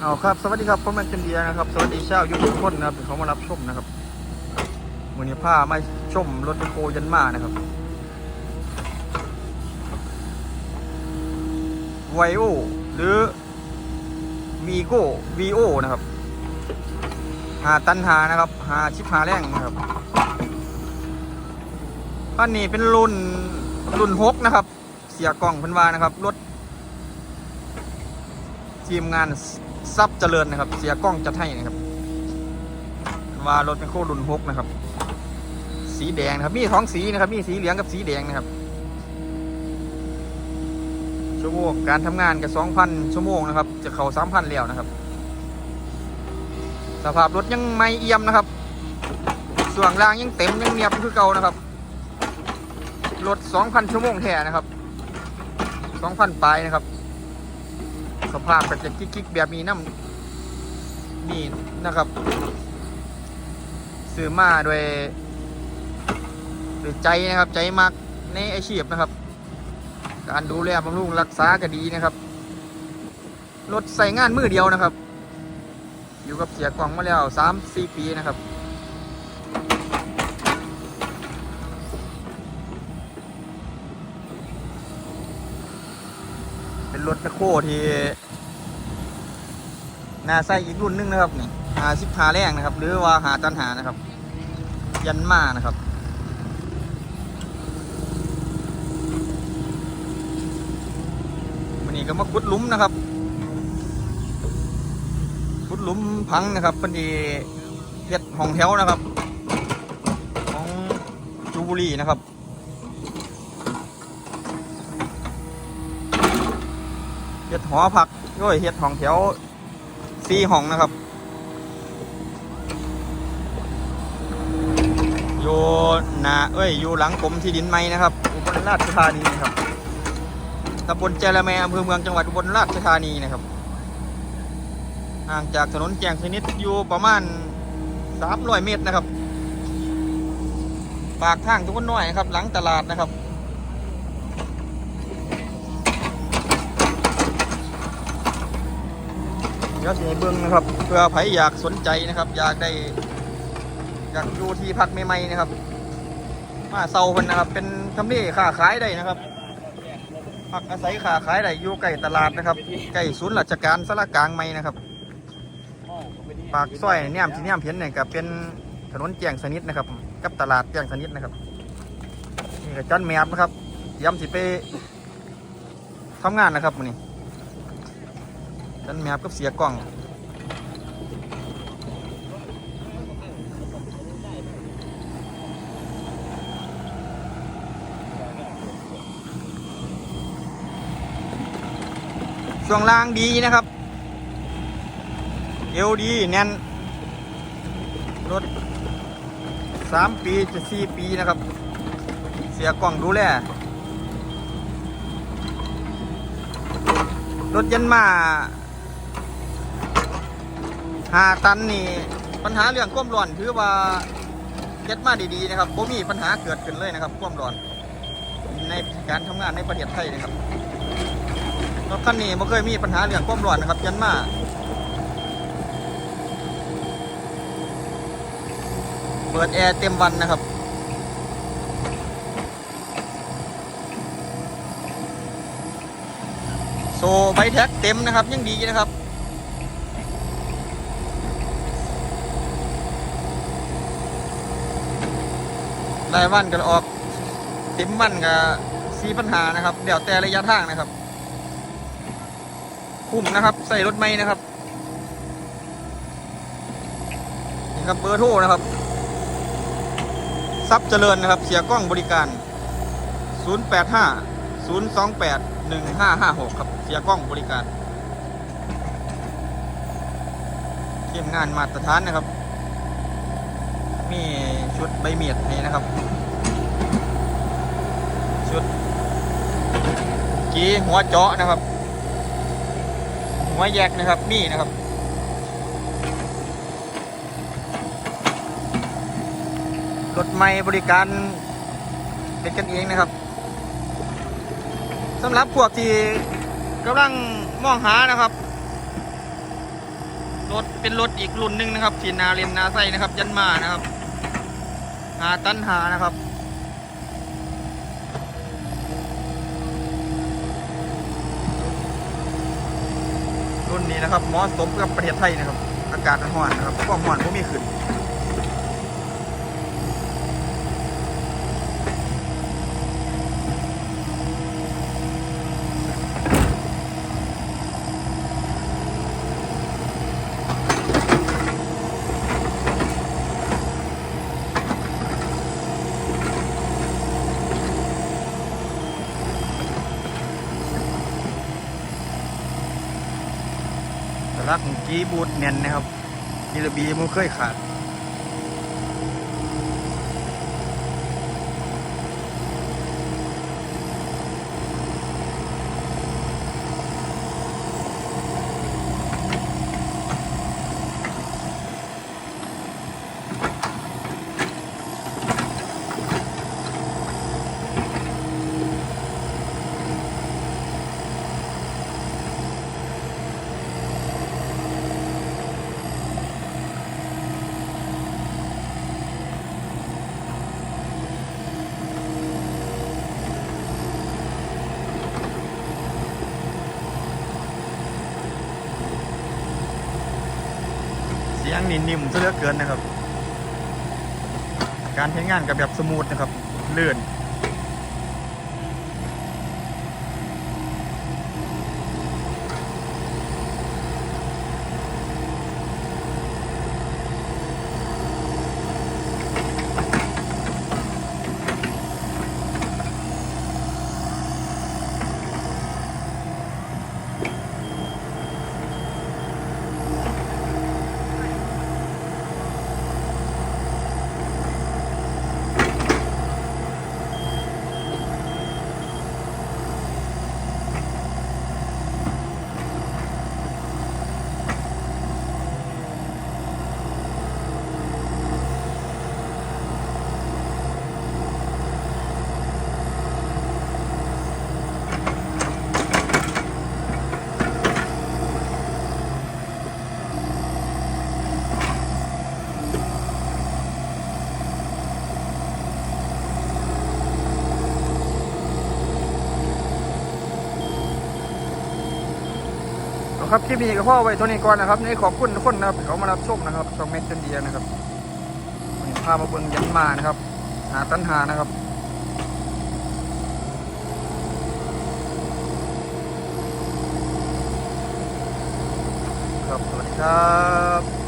เอาครับสวัสดีครับผมแมนเจนเดียนะครับสวัสดีชาวยูทูบทุกคนนะครับที่เขามารับชมนะครับวันนี้พาไมาชมรถโกยันมานะครับไวโอหรือมีโก้วีโอนะครับหาตันหานะครับหาชิปหาแรงนะครับคันนี้เป็นรุ่นรุ่นหกนะครับ เสียกล่องพันวานะครับรถ ทีมงานซับเจริญนะครับ เสียกล้องจัดให้นะครับว่ารถเป็นโครุ่นหกนะครับ สีแดงนะครับ มีท้องสีนะครับ มีสีเหลืองกับสีแดงนะครับ ชั่วโมงการทำงานกับสองพันชั่วโมงนะครับ จะเข้าสามพันแล้วนะครับ สภาพรถยังไม่เอี่ยมนะครับ ส่วนล่างยังเต็มยังเนียบคือเก่านะครับ รถสองพันชั่วโมงแท้นะครับสองพันปลายนะครับ สภาพก็จะกิ๊กๆแบบนี้น้ำนี่นะครับ ซื้อมาด้วยด้วยใจนะครับ ใจมากในอาชีพนะครับ การดูแลบำรุงรักษาก็ดีนะครับรถใส่งานมือเดียวนะครับ อยู่กับเสียกล่องมาแล้วสามสี่ปีนะครับ เป็น รถแมคโครที่นาใส่อีกรุ่นหนึงนะครับนี่หาสิบหาแรงนะครับ หรือว่าหาตันหานะครับ ยันมานะครับวันนี้ก็มาขุดหลุมนะครับขุดหลุมพังนะครับพอดีเฮ็ดห้องแถวนะครับ ของจูบุรีนะครับ เฮ็ดหอผักด้วยเฮ็ดห้องแถวสี่ห้องนะครับอยู่นาเอ้ยอยู่หลังกรมที่ดินไม้นะครับอุบลราชธานีนะครับตำบลเจรแมอำเภอเมืองจังหวัดอุบลราชธานีนะครับห่างจากถนนแจงสนิทอยู่ประมาณ300เมตรนะครับ ปากทางทุกคนน้อยนะครับ หลังตลาดนะครับ ดี๋ยวสิให้เบิ้งนะครับ เพื่อใครอยากสนใจนะครับ อยากได้ อยากอยู่ที่พักใหม่ๆนะครับ มาเซาเพิ่นนะครับ เป็นทำเลค้าขายได้นะครับพักอาศัยค้าขายได้อยู่ใกล้ตลาดนะครับใกล้ศูนย์ราชการสารกลางใหม่นะครับปากซอยเนี่ยที่เนี่ยเพี้ยนเนี่ยก็เป็นถนนแจ้งสนิทนะครับ กับตลาดแจ้งสนิทนะครับนี่ก็จันแมบนะครับย้ำสิไปทำงานนะครับมื้อนี้ จันแมบกับเสียกล้อง ช่วงล่างดีนะครับ เอวดี แน่น รถสามปีจะสี่ปีนะครับ เสียกล้องดูแลรถยันมา หาตันนี่ปัญหาเรื่องความร้อนถือว่าเก็ดมาดีๆนะครับผมมีปัญหาเกิดขึ้นเลยนะครับความร้อน ในการทำงานในประเทศไทยนะครับรถคันนี้ไม่เคยมีปัญหาเรื่องความร้อนนะครับยันมาเปิดแอร์เต็มวันนะครับโซไบแท็กเต็มนะครับยังดีนะครับ รายวันก็ออกเต็มวันกับสีปัญหานะครับเดี๋ยวแต่ระยะทางนะครับ คุ้มนะครับ ใส่รถไม่นะครับนี่ครับเบอร์โทรนะครับซับเจริญนะครับ เสียกล้องบริการ 085 028 1556 ครับ เสียกล้องบริการทีมงานมาตรฐานนะครับ มีชุดใบเมียดนี่นะครับ ชุดจีหัวเจาะนะครับ หัวแยกนะครับนี่นะครับรถไม่บริการเป็นกันเองนะครับสำหรับพวกที่กำลังมองหานะครับรถเป็นรถอีกรุ่นหนึ่งนะครับที่นาเรียนนาไซนะครับ ยันมานะครับาตันหานะครับ รุ่นนี้นะครับเหมอสมกับประเทศไทยนะครับ อากาศร้อนนะครับความร้อนก็มีขึ้นักของกีบูดเนียนนะครับกีระบีมันเคยขาด งนี่นิ่มซะเหลือเกินนะครับ การใช้งานกับแบบสมูทนะครับเลื่อน ครับคลิปนี้ก็พ่อไว้เท่านี้ก่อนนะครับนี่ขอบคุณทุกคนนะครับเขามารับชมนะครับช่องเมกเจนเดียนะครับพามาเบิ้งยันมานะครับ หาตันหานะครับครับสวัสดีครับ